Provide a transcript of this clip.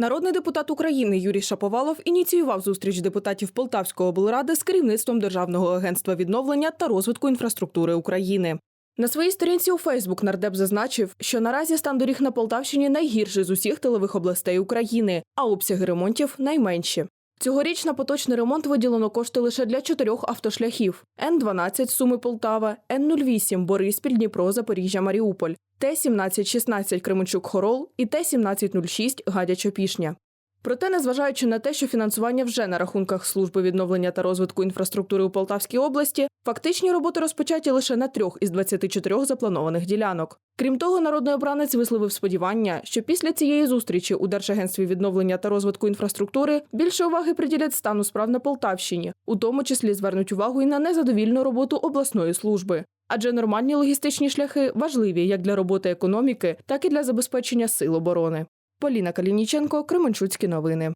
Народний депутат України Юрій Шаповалов ініціював зустріч депутатів Полтавської облради з керівництвом Державного агентства відновлення та розвитку інфраструктури України. На своїй сторінці у Фейсбук нардеп зазначив, що наразі стан доріг на Полтавщині найгірший з усіх тилових областей України, а обсяги ремонтів найменші. Цьогоріч на поточний ремонт виділено кошти лише для чотирьох автошляхів: Н-12 Суми Полтава, Н-08 Бориспіль, Дніпро, Запоріжжя, Маріуполь, Т-1716 Кременчук Хорол і Т-1706 Гадяча Пішня. Проте, незважаючи на те, що фінансування вже на рахунках служби відновлення та розвитку інфраструктури у Полтавській області, фактичні роботи розпочаті лише на трьох із 24 запланованих ділянок. Крім того, народний обранець висловив сподівання, що після цієї зустрічі у Держагентстві відновлення та розвитку інфраструктури більше уваги приділять стану справ на Полтавщині, у тому числі звернуть увагу і на незадовільну роботу обласної служби. Адже нормальні логістичні шляхи важливі як для роботи економіки, так і для забезпечення сил оборони. Поліна Калініченко, Кременчуцькі новини.